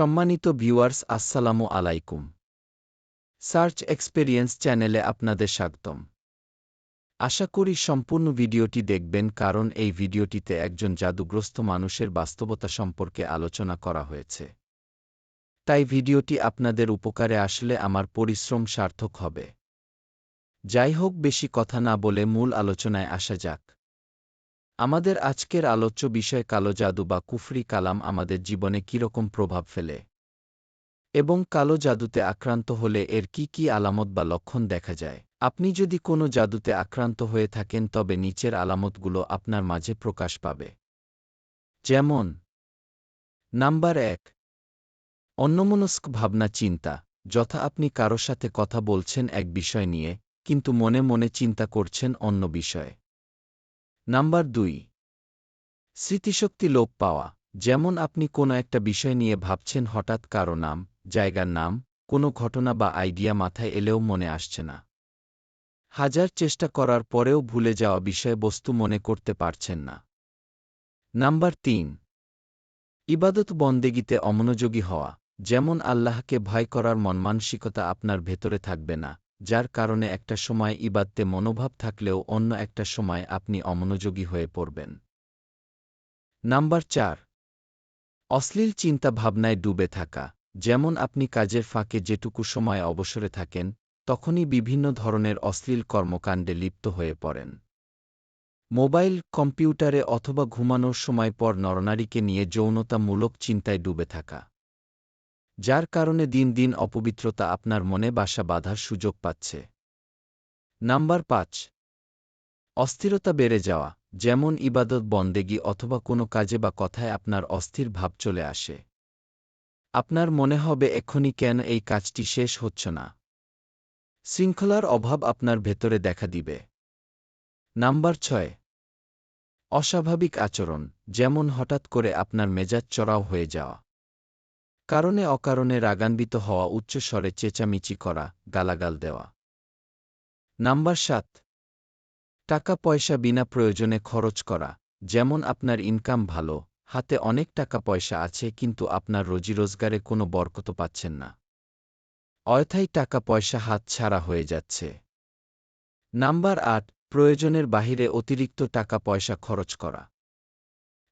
সম্মানিত ভিউয়ার্স, আসসালামু আলাইকুম। সার্চ এক্সপেরিয়েন্স চ্যানেলে আপনাদের স্বাগতম। আশা করি সম্পূর্ণ ভিডিওটি দেখবেন, কারণ এই ভিডিওটিতে একজন জাদুগ্রস্ত মানুষের বাস্তবতা সম্পর্কে আলোচনা করা হয়েছে। তাই ভিডিওটি আপনাদের উপকারে আসলে আমার পরিশ্রম সার্থক হবে। যাই হোক, বেশি কথা না বলে মূল আলোচনায় আসা যাক। আমাদের আজকের আলোচ্য বিষয় কালো জাদু বা কুফরি কালাম আমাদের জীবনে কীরকম প্রভাব ফেলে? এবং কালো জাদুতে আক্রান্ত হলে এর কি কি আলামত বা লক্ষণ দেখা যায়? আপনি যদি কোনো জাদুতে আক্রান্ত হয়ে থাকেন, তবে নিচের আলামতগুলো আপনার মাঝে প্রকাশ পাবে। যেমন, নাম্বার এক, অন্যমনস্ক ভাবনা চিন্তা। যথা আপনি কারও সাথে কথা বলছেন এক বিষয় নিয়ে, কিন্তু মনে মনে চিন্তা করছেন অন্য বিষয়ে। নাম্বার দুই। স্মৃতিশক্তি লোপ পাওয়া। যেমন আপনি কোনো একটা বিষয় নিয়ে ভাবছেন হঠাৎ কারও নাম, জায়গার নাম, কোনো ঘটনা বা আইডিয়া মাথায় এলেও মনে আসছে না। হাজার চেষ্টা করার পরেও ভুলে যাওয়া বিষয়বস্তু মনে করতে পারছেন না। নাম্বার তিন। ইবাদত বন্দেগিতে অমনোযোগী হওয়া। যেমন আল্লাহকে ভয় করার মনমানসিকতা আপনার ভেতরে থাকবে না। যার কারণে একটা সময় ইবাদতে মনোভাব থাকলেও অন্য একটা সময় আপনি অমনোযোগী হয়ে পড়বেন। নাম্বার চার। অশ্লীল চিন্তা ভাবনায় ডুবে থাকা। যেমন আপনি কাজের ফাঁকে যেটুকু সময় অবসরে থাকেন, তখনই বিভিন্ন ধরনের অশ্লীল কর্মকাণ্ডে লিপ্ত হয়ে পড়েন। মোবাইল, কম্পিউটারে অথবা ঘুমানোর সময় পর নরনারীকে নিয়ে যৌনতামূলক চিন্তায় ডুবে থাকা। যার কারণে দিন দিন অপবিত্রতা আপনার মনে বাসা বাঁধার সুযোগ পাচ্ছে। নাম্বার পাঁচ। অস্থিরতা বেড়ে যাওয়া, যেমন ইবাদত বন্দেগি অথবা কোনো কাজে বা কথায় আপনার অস্থির ভাব চলে আসে। আপনার মনে হবে এক্ষুনি কেন এই কাজটি শেষ হচ্ছে না? শৃঙ্খলার অভাব আপনার ভেতরে দেখা দিবে। নাম্বার ছয়। অস্বাভাবিক আচরণ, যেমন হঠাৎ করে আপনার মেজাজ চড়াও হয়ে যাওয়া। কারণে অকারণে রাগান্বিত হওয়া উচ্চস্বরে চেঁচামিচি করা, গালাগাল দেওয়া। নাম্বার সাত। টাকা পয়সা বিনা প্রয়োজনে খরচ করা, যেমন আপনার ইনকাম ভালো, হাতে অনেক টাকা পয়সা আছে কিন্তু আপনার রোজি রোজগারে কোনো বরকত পাচ্ছেন না। অয়থাই টাকা পয়সা হাত ছাড়া হয়ে যাচ্ছে। নাম্বার আট। প্রয়োজনের বাহিরে অতিরিক্ত টাকা পয়সা খরচ করা।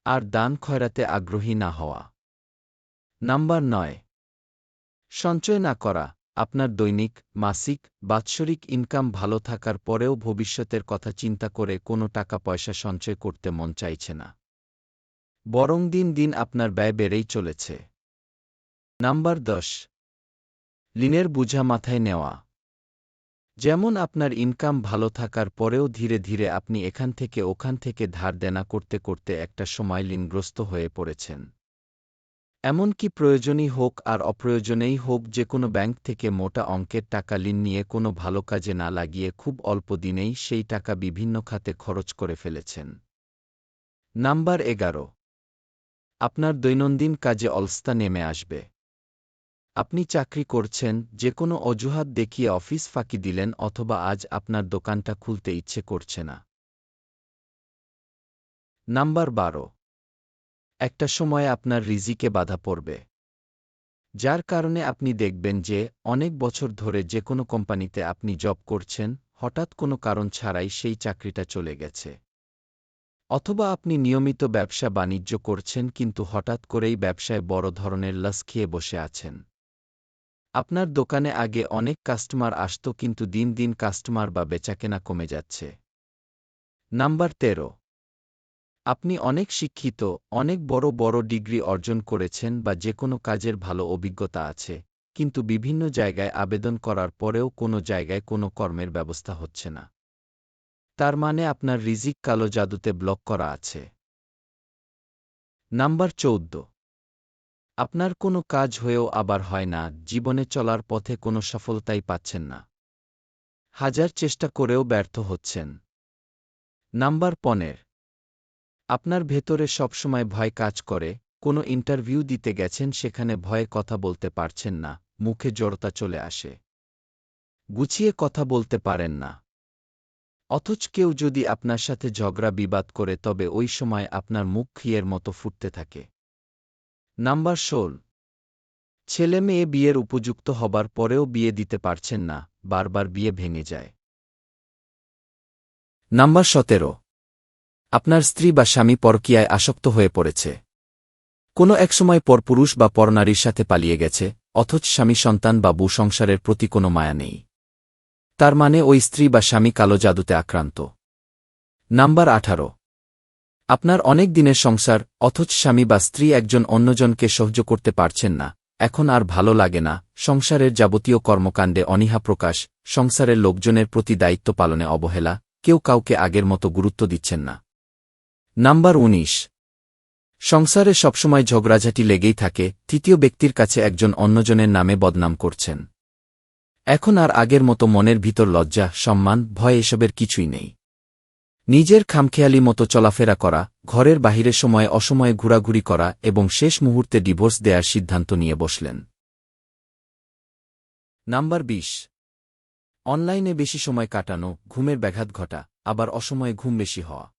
আর দান খয়রাতে আগ্রহী না হওয়া। নাম্বার নয়। সঞ্চয় না করা, আপনার দৈনিক, মাসিক, বাৎসরিক ইনকাম ভালো থাকার পরেও ভবিষ্যতের কথা চিন্তা করে কোনো টাকা পয়সা সঞ্চয় করতে মন চাইছে না। বরং দিন দিন আপনার ব্যয় বেড়েই চলেছে। নাম্বার দশ। লিনের বুঝা মাথায় নেওয়া। যেমন আপনার ইনকাম ভালো থাকার পরেও ধীরে ধীরে আপনি এখান থেকে ওখান থেকে ধার দেনা করতে করতে একটা সময় লিনগ্রস্ত হয়ে পড়েছেন। এমনকি প্রয়োজনই হোক আর অপ্রয়োজনেই হোক, যে কোনো ব্যাংক থেকে মোটা অঙ্কের টাকা লিন নিয়ে কোনো ভালো কাজে না লাগিয়ে খুব অল্প দিনেই সেই টাকা বিভিন্ন খাতে খরচ করে ফেলেছেন। নাম্বার এগারো। আপনার দৈনন্দিন কাজে অলস্তা নেমে আসবে। আপনি চাকরি করছেন, যে কোনো অজুহাত দেখিয়ে অফিস ফাঁকি দিলেন অথবা আজ আপনার দোকানটা খুলতে ইচ্ছে করছে না। নাম্বার বারো। একটা সময় আপনার রিজিকে বাধা পড়বে। যার কারণে আপনি দেখবেন যে, অনেক বছর ধরে যে কোনো কোম্পানিতে আপনি জব করছেন, হঠাৎ কোনো কারণ ছাড়াই সেই চাকরিটা চলে গেছে। অথবা আপনি নিয়মিত ব্যবসা বাণিজ্য করছেন কিন্তু হঠাৎ করেই ব্যবসায় বড় ধরনের লস খেয়ে বসে আছেন। আপনার দোকানে আগে অনেক কাস্টমার আসত কিন্তু দিন দিন কাস্টমার বা বেচাকেনা কমে যাচ্ছে। নাম্বার তেরো আপনি অনেক শিক্ষিত, অনেক বড় বড় ডিগ্রি অর্জন করেছেন বা যে কোনো কাজের ভালো অভিজ্ঞতা আছে, কিন্তু বিভিন্ন জায়গায় আবেদন করার পরেও কোনো জায়গায় কোনো কর্মের ব্যবস্থা হচ্ছে না। তার মানে আপনার রিজিক কালো জাদুতে ব্লক করা আছে। নাম্বার চৌদ্দ। আপনার কোনো কাজ হয়েও আবার হয় না, জীবনে চলার পথে কোনো সফলতাই পাচ্ছেন না। হাজার চেষ্টা করেও ব্যর্থ হচ্ছেন। নাম্বার পনেরো। আপনার ভেতরে সবসময় ভয় কাজ করে, কোনো ইন্টারভিউ দিতে গেছেন সেখানে ভয়ে কথা বলতে পারছেন না, মুখে জড়তা চলে আসে। গুছিয়ে কথা বলতে পারেন না। অথচ কেউ যদি আপনার সাথে ঝগড়া বিবাদ করে তবে ওই সময় আপনার মুখ খিয়ের মতো ফুটতে থাকে। নাম্বার ষোল। ছেলে মেয়ে বিয়ের উপযুক্ত হবার পরেও বিয়ে দিতে পারছেন না, বারবার বিয়ে ভেঙে যায়। নাম্বার সতেরো। আপনার স্ত্রী বা স্বামী পরকিয়ায় আসক্ত হয়ে পড়েছে। কোনো একসময় পরপুরুষ বা পরনারীর সাথে পালিয়ে গেছে, অথচ স্বামী সন্তান বা সংসারের প্রতি কোনো মায়া নেই। তার মানে ওই স্ত্রী বা স্বামী কালো জাদুতে আক্রান্ত। নাম্বার আঠারো। আপনার অনেক দিনের সংসার, অথচ স্বামী বা স্ত্রী একজন অন্যজনকে সহ্য করতে পারছেন না, এখন আর ভালো লাগে না, সংসারের যাবতীয় কর্মকাণ্ডে অনীহা প্রকাশ, সংসারের লোকজনের প্রতি দায়িত্ব পালনে অবহেলা, কেউ কাউকে আগের মতো গুরুত্ব দিচ্ছেন না। নাম্বার ১৯ সংসারে সবসময় ঝগড়াঝাটি লেগেই থাকে, তৃতীয় ব্যক্তির কাছে একজন অন্যজনের নামে বদনাম করছেন। এখন আর আগের মতো মনের ভিতর লজ্জা, সম্মান, ভয় এসবের কিছুই নেই। নিজের খামখেয়ালি মতো চলাফেরা করা, ঘরের বাহিরের সময়ে অসময়ে ঘোরাঘুরি করা এবং শেষ মুহূর্তে ডিভোর্স দেয়ার সিদ্ধান্ত নিয়ে বসলেন। নাম্বার ২০ অনলাইনে বেশি সময় কাটানো, ঘুমের ব্যাঘাত ঘটা, আবার অসময়ে ঘুম বেশি হওয়া।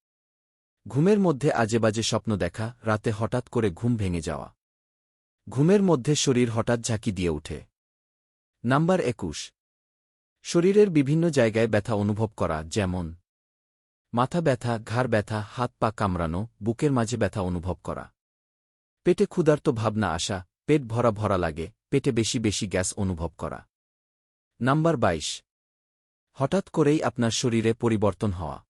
ঘুমের মধ্যে আজেবাজে স্বপ্ন দেখা, রাতে হঠাৎ করে ঘুম ভেঙে যাওয়া। ঘুমের মধ্যে শরীর হঠাৎ ঝাঁকি দিয়ে ওঠে। নাম্বার একুশ। শরীরের বিভিন্ন জায়গায় ব্যথা অনুভব করা, যেমন মাথা ব্যথা, ঘাড় ব্যথা, হাত পা কামড়ানো, বুকের মাঝে ব্যথা অনুভব করা। পেটে ক্ষুধার্ত ভাবনা আসা, পেট ভরা ভরা লাগে, পেটে বেশি বেশি গ্যাস অনুভব করা। নাম্বার ২২ হঠাৎ করেই আপনার শরীরে পরিবর্তন হওয়া।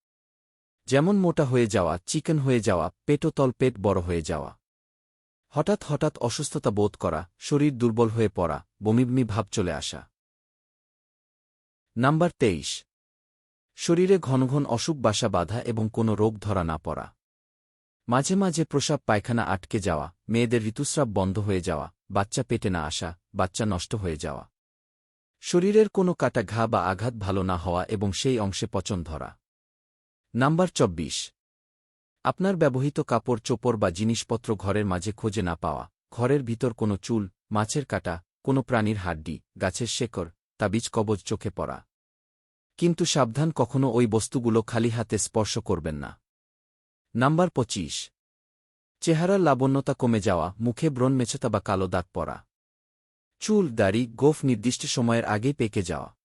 যেমন মোটা হয়ে যাওয়া, চিকেন হয়ে যাওয়া পেটোতল পেট বড় হয়ে যাওয়া। হঠাৎ হঠাৎ অসুস্থতা বোধ করা, শরীর দুর্বল হয়ে পড়া বমিবমি ভাব চলে আসা। নাম্বার তেইশ। শরীরে ঘন ঘন অসুখ বাসা বাঁধা এবং কোনো রোগ ধরা না পড়া। মাঝে মাঝে প্রসাব পায়খানা আটকে যাওয়া, মেয়েদের ঋতুস্রাব বন্ধ হয়ে যাওয়া, বাচ্চা পেটে না আসা, বাচ্চা নষ্ট হয়ে যাওয়া। শরীরের কোনো কাটা ঘা বা আঘাত ভালো না হওয়া এবং সেই অংশে পচন ধরা। নাম্বার চব্বিশ। আপনার ব্যবহৃত কাপড়, চোপড় বা জিনিসপত্র ঘরের মাঝে খোঁজে না পাওয়া, ঘরের ভিতর কোনো চুল, মাছের কাটা, কোনো প্রাণীর হাড্ডি, গাছের শেকড়, তাবিজ কবজ চোখে পড়া। কিন্তু সাবধান, কখনো ওই বস্তুগুলো খালি হাতে স্পর্শ করবেন না। নাম্বার পঁচিশ। চেহারার লাবণ্যতা কমে যাওয়া, মুখে ব্রণ মেছতা বা কালো দাগ পড়া। চুল, দাড়ি, গোফ নির্দিষ্ট সময়ের আগেই পেকে যাওয়া।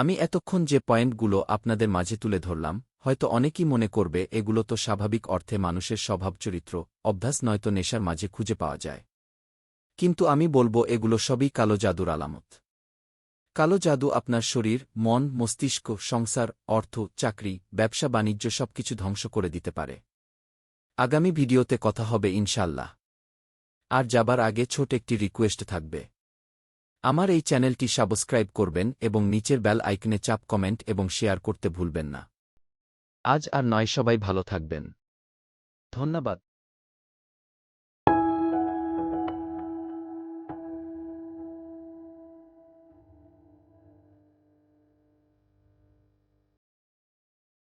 আমি এতক্ষণ যে পয়েন্টগুলো আপনাদের মাঝে তুলে ধরলাম, হয়তো অনেকেই মনে করবে এগুলো তো স্বাভাবিক অর্থে মানুষের স্বভাব চরিত্র, অভ্যাস নয়তো নেশার মাঝে খুঁজে পাওয়া যায়। কিন্তু আমি বলব এগুলো সবই কালো জাদুর আলামত। কালো জাদু আপনার শরীর, মন, মস্তিষ্ক, সংসার, অর্থ, চাকরি, ব্যবসা, বাণিজ্য সবকিছু ধ্বংস করে দিতে পারে। আগামী ভিডিওতে কথা হবে ইনশাল্লাহ আর যাবার আগে ছোট একটি রিকোয়েস্ট থাকবে। আমার এই চ্যানেলটি সাবস্ক্রাইব করবেন এবং নিচের বেল আইকনে চাপ কমেন্ট এবং শেয়ার করতে ভুলবেন না। আজ আর নয়, সবাই ভালো থাকবেন। ধন্যবাদ।